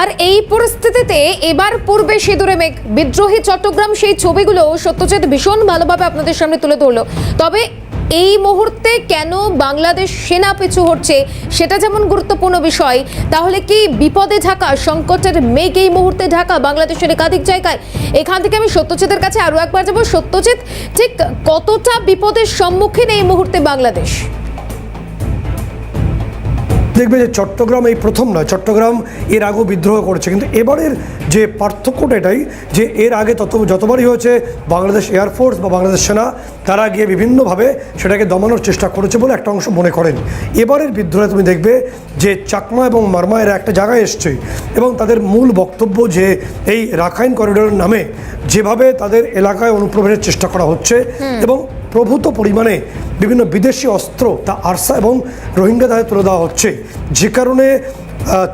আর এই পরিস্থিতিতে এবার পূর্বে সিঁদুরে মেঘ। বিদ্রোহী চট্টগ্রাম সেই ছবিগুলো সত্যজিৎ ভীষণ ভালোভাবে আপনাদের সামনে তুলে ধরলো। তবে এই মুহূর্তে কেন বাংলাদেশ সেনা পিছু হচ্ছে, সেটা যেমন গুরুত্বপূর্ণ বিষয়, তাহলে কি বিপদে ঢাকা, সংকটের মেঘ এই মুহূর্তে ঢাকা বাংলাদেশের একাধিক জায়গায়? এখান থেকে আমি সত্যজিতের কাছে আরও একবার যাব। সত্যজিৎ, ঠিক কতটা বিপদের সম্মুখীন এই মুহূর্তে বাংলাদেশ? দেখবে যে চট্টগ্রাম এই প্রথম নয় চট্টগ্রাম এর আগেও বিদ্রোহ করেছে। কিন্তু এবারের যে পার্থক্যটা এটাই যে এর আগে তত যতবারই হয়েছে বাংলাদেশ এয়ারফোর্স বা বাংলাদেশ সেনা তারা গিয়ে বিভিন্নভাবে সেটাকে দমানোর চেষ্টা করেছে বলে একটা অংশ মনে করেন। এবারের বিদ্রোহে তুমি দেখবে যে চাকমা এবং মারমা এরা একটা জায়গায় এসছে এবং তাদের মূল বক্তব্য যে এই রাখাইন করিডোরের নামে যেভাবে তাদের এলাকায় অনুপ্রবেশের চেষ্টা করা হচ্ছে এবং প্রভূত পরিমাণে বিভিন্ন বিদেশি অস্ত্র, তা আরসা এবং রোহিঙ্গা দ্বারা তুলে দেওয়া হচ্ছে। যে কারণে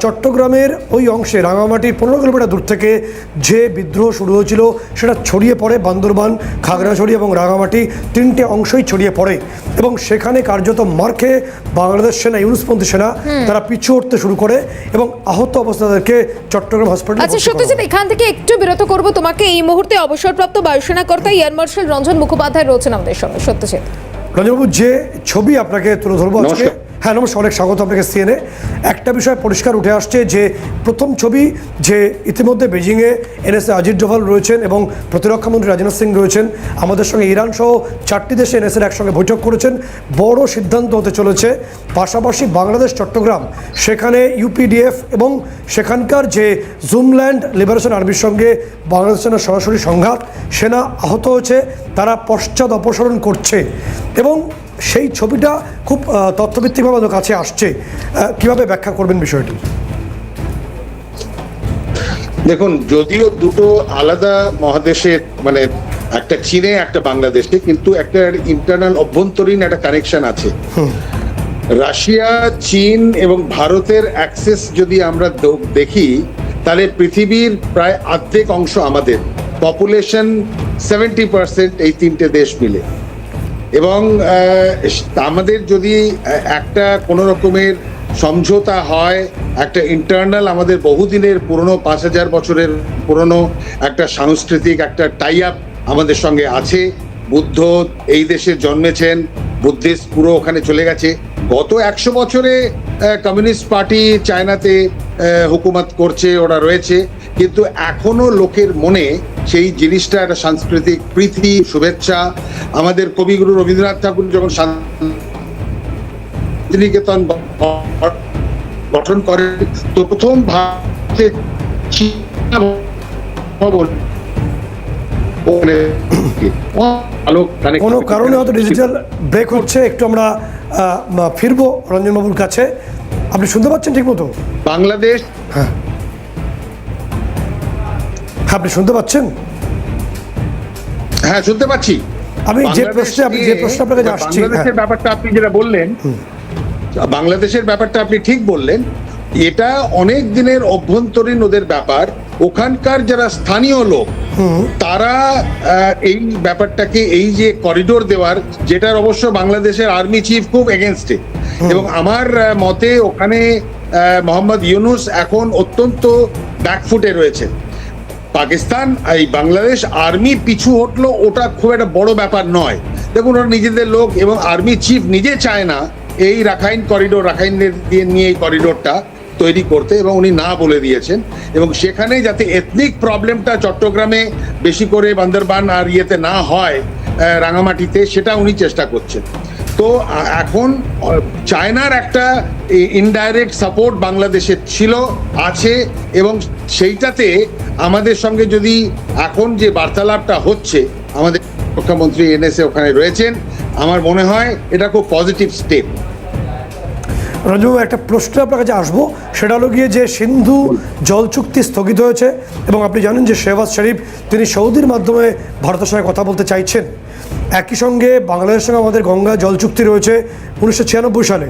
চট্টগ্রামের ওই অংশে রাঙামাটির পনেরো কিলোমিটার দূর থেকে যে বিদ্রোহ শুরু হয়েছিল সেটা ছড়িয়ে পড়ে বান্দরবান খাগড়াছড়ি এবং রাঙামাটি তিনটে অংশই ছড়িয়ে পড়ে। এবং সেখানে কার্যত মার খেয়ে বাংলাদেশ সেনা ইউনুসপন্থী সেনা তারা পিছু উঠতে শুরু করে এবং আহত অবস্থা তাদেরকে চট্টগ্রাম হসপিটাল আচ্ছা সত্যজিৎ এখান থেকে একটু বিরত করব তোমাকে। এই মুহূর্তে অবসরপ্রাপ্ত বায়ুসেনা কর্তা এয়ার মার্শাল রঞ্জন মুখোপাধ্যায় রয়েছেন আমাদের সঙ্গে। সত্যজিৎ। রঞ্জনবাবু যে ছবি আপনাকে তুলে ধরবো আজকে। হ্যাঁ নমস্কার, অনেক স্বাগত আপনাকে সিএনএ একটা বিষয় পরিষ্কার উঠে আসছে যে প্রথম ছবি যে ইতিমধ্যে বেজিংয়ে এনএসএ অজিত ডোভাল রয়েছেন এবং প্রতিরক্ষামন্ত্রী রাজনাথ সিং রয়েছেন, আমাদের সঙ্গে ইরান সহ চারটি দেশে এনএসএর একসঙ্গে বৈঠক করেছেন, বড় সিদ্ধান্ত হতে চলেছে। পাশাপাশি বাংলাদেশ, চট্টগ্রাম, সেখানে ইউপিডিএফ এবং সেখানকার যে জুমল্যান্ড লিবারেশন আর্মির সঙ্গে বাংলাদেশ সেনার সরাসরি সংঘাত, সেনা আহত হয়েছে, তারা পশ্চাৎ অপসারণ করছে এবং সেই ছবিটা খুব তথ্যভিত্তিকভাবে আমাদের কাছে আসছে। কীভাবে ব্যাখ্যা করবেন বিষয়টি? দেখুন যদিও দুটো আলাদা মহাদেশের মানে একটা চীনে একটা বাংলাদেশে কিন্তু একটা ইন্টারনাল অভ্যন্তরীণ একটা কানেকশন আছে। রাশিয়া চীন এবং ভারতের অ্যাক্সেস যদি আমরা দেখি তাহলে পৃথিবীর প্রায় অর্ধেক অংশ আমাদের। পপুলেশন সেভেন্টি পার্সেন্ট এই তিনটে দেশ মিলে। এবং আমাদের যদি একটা কোনো রকমের সমঝোতা হয়, একটা ইন্টারনাল আমাদের বহুদিনের পুরনো, পাঁচ হাজার বছরের পুরনো একটা সাংস্কৃতিক একটা টাই আপ আমাদের সঙ্গে আছে। বুদ্ধ এই দেশে জন্মেছেন, বুদ্ধিস্ট পুরো ওখানে চলে গেছে। গত একশো বছরে কমিউনিস্ট পার্টি চায়নাতে হুকুমত করছে, ওরা রয়েছে। কিন্তু এখনও লোকের মনে সেই জিনিসটা একটা সাংস্কৃতিক প্রীতি শুভেচ্ছা। আমাদের কবিগুরু রবীন্দ্রনাথ ঠাকুর যখন শান্তিনিকেতন গঠন করেন তো প্রথম ভারতে কোনো কারণে হয়তো ডিজিটাল ব্রেক হচ্ছে একটু আমরা ফিরবো রঞ্জনবাবুর কাছে। আপনি শুনতে পাচ্ছেন ঠিক মতো বাংলাদেশ হ্যাঁ। আপনি শুনতে পাচ্ছেন? হ্যাঁ শুনতে পাচ্ছি। আমি যে প্রশ্নে আপনি যে প্রশ্ন আপনার কাছে আসছি বাংলাদেশের হ্যাঁ। ব্যাপারটা আপনি যেটা বললেন বাংলাদেশের ব্যাপারটা আপনি ঠিক বললেন এটা অনেক দিনের অভ্যন্তরীণ ওদের ব্যাপার। ওখানকার যারা স্থানীয় লোক তারা এই ব্যাপারটাকে এই যে করিডোর দেওয়ার যেটার অবশ্য বাংলাদেশের আর্মি চিফ খুব এগেনস্টে এবং আমার মতে ওখানে মোহাম্মদ ইউনুস এখন অত্যন্ত ব্যাকফুটে রয়েছে পাকিস্তান এই বাংলাদেশ আর্মি পিছু হটলো, ওটা খুব একটা বড় ব্যাপার নয়। দেখুন, ওরা নিজেদের লোক এবং আর্মি চিফ নিজে চায় না এই রাখাইন করিডোর রাখাইনদের দিয়ে নিয়ে এই করিডোরটা তৈরি করতে এবং উনি না বলে দিয়েছেন। এবং সেখানে যাতে এথনিক প্রবলেমটা চট্টগ্রামে বেশি করে বান্দরবান আর ইয়েতে না হয় রাঙামাটিতে, সেটা উনি চেষ্টা করছেন। তো এখন চায়নার একটা ইনডাইরেক্ট সাপোর্ট বাংলাদেশের ছিল, আছে এবং সেইটাতে আমাদের সঙ্গে যদি এখন যে বার্তালাপটা হচ্ছে, আমাদের শিক্ষামন্ত্রী এনএসএ ওখানে রয়েছেন, আমার মনে হয় এটা খুব পজিটিভ স্টেপ রঞ্জনবাবু একটা প্রশ্ন আপনার কাছে আসব। সেটা হলো গিয়ে যে সিন্ধু জল চুক্তি স্থগিত হয়েছে এবং আপনি জানেন যে শেহবাজ শরীফ, তিনি সৌদির মাধ্যমে ভারতের সঙ্গে কথা বলতে চাইছেন। একই সঙ্গে বাংলাদেশের সঙ্গে আমাদের গঙ্গা জল চুক্তি রয়েছে উনিশশো ছিয়ানব্বই সালে।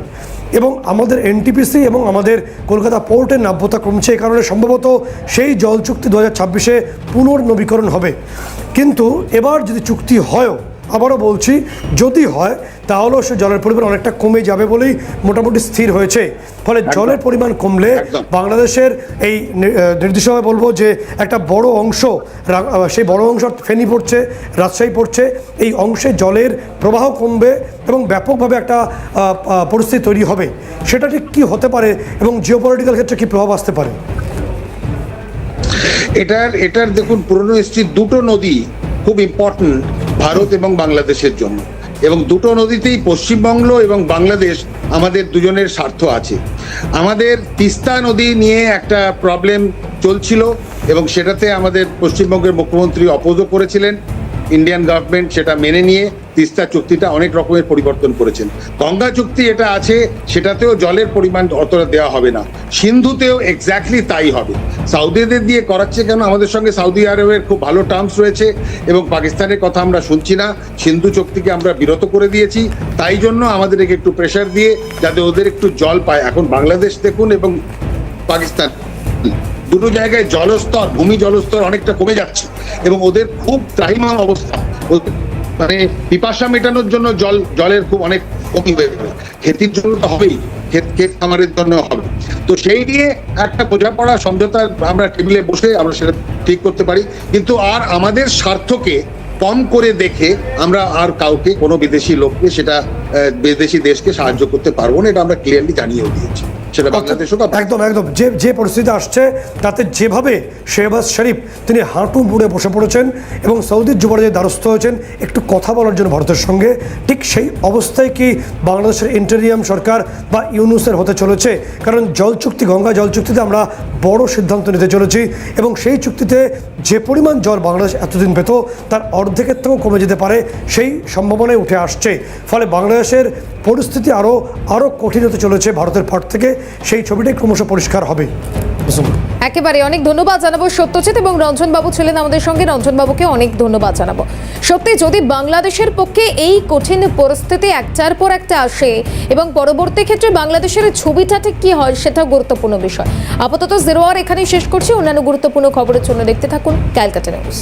এবং আমাদের এনটিপিসি এবং আমাদের কলকাতা পোর্টের নাব্যতা কমছে এই কারণে সম্ভবত সেই জল চুক্তি দু হাজার ছাব্বিশে পুনর্নবীকরণ হবে। কিন্তু এবার যদি চুক্তি হয়ও আবারও বলছি যদি হয় তাহলেও সে জলের পরিমাণ অনেকটা কমে যাবে বলেই মোটামুটি স্থির হয়েছে। ফলে জলের পরিমাণ কমলে বাংলাদেশের এই নির্দিষ্টভাবে বলব যে একটা বড় অংশ সেই বড় অংশ ফেনি পড়ছে রাজশাহী পড়ছে এই অংশে জলের প্রবাহ কমবে এবং ব্যাপকভাবে একটা পরিস্থিতি তৈরি হবে। সেটা ঠিক কী হতে পারে এবং জিওপলিটিক্যাল ক্ষেত্রে কী প্রভাব আসতে পারে? এটার এটার দেখুন পুরনো হিস্ট্রির দুটো নদী খুব ইম্পর্টেন্ট ভারত এবং বাংলাদেশের জন্য। এবং দুটো নদীতেই পশ্চিমবঙ্গ এবং বাংলাদেশ আমাদের দুজনের স্বার্থ আছে। আমাদের তিস্তা নদী নিয়ে একটা প্রবলেম চলছিল এবং সেটাতে আমাদের পশ্চিমবঙ্গের মুখ্যমন্ত্রী অপোজও করেছিলেন। ইন্ডিয়ান গভর্নমেন্ট সেটা মেনে নিয়ে তিস্তা চুক্তিটা অনেক রকমের পরিবর্তন করেছেন। গঙ্গা চুক্তি এটা আছে, সেটাতেও জলের পরিমাণ অতটা দেওয়া হবে না। সিন্ধুতেও এক্স্যাক্টলি তাই হবে। সাউদিদের দিয়ে করাচ্ছে কেন? আমাদের সঙ্গে সৌদি আরবের খুব ভালো টার্মস রয়েছে এবং পাকিস্তানের কথা আমরা শুনছি না। সিন্ধু চুক্তিকে আমরা বিরত করে দিয়েছি। তাই জন্য আমাদেরকে একটু প্রেশার দিয়ে যাতে ওদের একটু জল পায়। এখন বাংলাদেশ দেখুন এবং পাকিস্তান, দুটো জায়গায় জলস্তর, ভূমি জলস্তর অনেকটা কমে যাচ্ছে এবং ওদের খুব ত্রাহিমাম অবস্থা। মানে পিপাসা মেটানোর জন্য জল, জলের খুব অনেক কমই হয়ে যাবে। খেতির জন্য তো হবেই, ক্ষেত ক্ষেত খামারের জন্য হবে। তো সেই নিয়ে একটা বোঝাপড়া সমঝোতা আমরা টেবিলে বসে আমরা সেটা ঠিক করতে পারি। কিন্তু আর আমাদের স্বার্থকে কম করে দেখে আমরা আর কাউকে, কোনো বিদেশি লোককে সেটা বিদেশি দেশকে সাহায্য করতে পারব না, এটা আমরা ক্লিয়ারলি জানিয়েও দিয়েছি। সেটা বাংলাদেশ হোক একদম একদম। যে যে পরিস্থিতি আসছে তাতে যেভাবে শেহবাজ শরীফ তিনি হাঁটু মুড়ে বসে পড়েছেন এবং সৌদির যুবরাজের দ্বারস্থ হয়েছেন একটু কথা বলার জন্য ভারতের সঙ্গে ঠিক সেই অবস্থায় কি বাংলাদেশের ইন্টেরিয়াম সরকার বা ইউনুসের হতে চলেছে? কারণ জল চুক্তি গঙ্গা জল চুক্তিতে আমরা বড় সিদ্ধান্ত নিতে চলেছি এবং সেই চুক্তিতে যে পরিমাণ জল বাংলাদেশ এতদিন পেত তার অর্ধেকের থেকেও কমে যেতে পারে সেই সম্ভাবনায় উঠে আসছে। ফলে বাংলাদেশের পরিস্থিতি আরও আরও কঠিন হতে চলেছে ভারতের ফাট থেকে সেই ছবিটাই ক্রমশ পরিষ্কার হবে একেবারে অনেক ধন্যবাদ জানাব সত্যজিৎ এবং রঞ্জন বাবু ছিলেন আমাদের সঙ্গে। রঞ্জন বাবুকে অনেক ধন্যবাদ জানাব। সত্যি, যদি বাংলাদেশের পক্ষে এই কঠিন পরিস্থিতি একটার পর একটা আসে এবং পরবর্তী ক্ষেত্রে বাংলাদেশের ছবিটা ঠিক কি হয় সেটাও গুরুত্বপূর্ণ বিষয়। আপাতত জিরো আর এখানেই শেষ করছি। অন্যান্য গুরুত্বপূর্ণ খবরের জন্য দেখতে থাকুন ক্যালকাটা নিউজ।